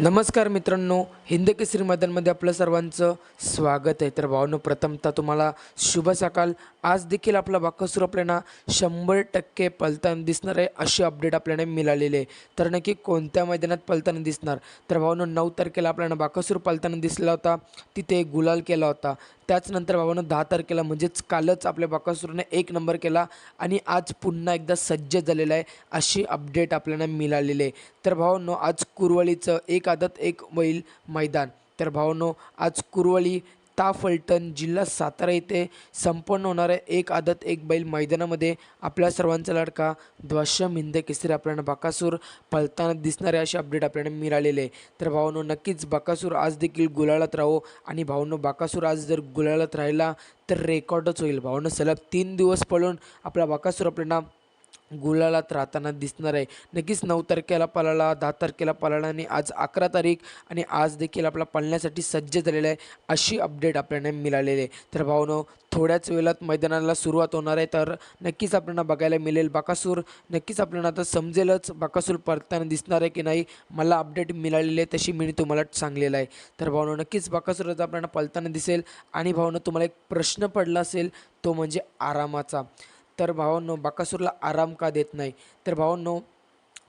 नमस्कार मित्रांनो हिंद केसरी मैदानमध्ये आपलं सर्वांचं स्वागत आहे. तर भावनो प्रथमतः तुम्हाला शुभ सकाळ आज देखील आपला बाकसूर आपल्याला शंभर टक्के पलताना दिसणार आहे अशी अपडेट आपल्याला मिळालेली आहे. तर नक्की कोणत्या मैदानात पलताना दिसणार? तर भावनो नऊ तारखेला आपल्याला बाकसूर पलताना दिसला होता तिथे गुलाल केला होता. त्याचनंतर भावानं दहा तारखेला म्हणजेच कालच आपल्या बाकासुरने एक नंबर केला आणि आज पुन्हा एकदा सज्ज झालेला आहे अशी अपडेट आपल्याला मिळालेली आहे. तर भावांनो आज कुरवळीचं एक आदत एक बैल मैदान. तर भावनो आज कुरवली ता फलटण जिल्हा सातारा येथे संपन्न होणाऱ्या एक आदत एक बैल मैदानामध्ये आपल्या सर्वांचा लाडका द्वाशम हिंद केसरी आपल्याला बाकासूर पळताना दिसणारे असे अपडेट आपल्याला मिळालेले आहे. तर भावनो नक्कीच बाकासूर आज देखील गुलाळात राहो आणि भावनो बाकासूर आज जर गुलाळात राहिला तर रेकॉर्डच होईल. भावनं सलग तीन दिवस पळून आपला बाकासूर आपल्याला गुलालात राहताना दिसणार आहे. नक्कीच नऊ तारखेला पळाला दहा तारखेला पळाला आणि आज अकरा तारीख आणि आज देखील आपला पळण्यासाठी सज्ज झालेला आहे अशी अपडेट आपल्याला मिळालेली आहे. तर भावनो थोड्याच वेळात मैदानाला सुरुवात होणार आहे. तर नक्कीच आपल्याला बघायला मिळेल बाकासूर. नक्कीच आपल्याला आता समजेलच बाकासूर परताना दिसणार आहे की नाही. मला अपडेट मिळालेली आहे तशी मी तुम्हाला सांगलेलं आहे. तर भावनो नक्कीच बाकासूर आपल्याला पळताना दिसेल. आणि भावनो तुम्हाला एक प्रश्न पडला असेल तो म्हणजे आरामाचा. तर भावांनो बाकासूरला आराम का देत नाही? तर भावांनो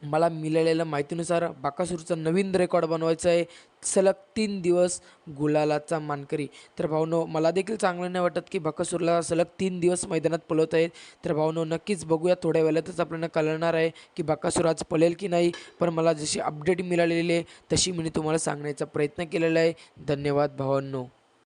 मला मिळालेल्या माहितीनुसार बाकासूरचा नवीन रेकॉर्ड बनवायचा आहे. सलग तीन दिवस गुलालाचा मानकरी. तर भावनो मला देखील चांगलं नाही वाटत की बाकासूरला सलग तीन दिवस मैदानात पळवत आहेत तर भावनो नक्कीच बघूया. थोड्या वेळातच आपल्याला कळणार आहे की बाकासूर आज पळेल की नाही. पण मला जशी अपडेट मिळालेली आहे तशी मी तुम्हाला सांगण्याचा प्रयत्न केलेला आहे. धन्यवाद भावांनो.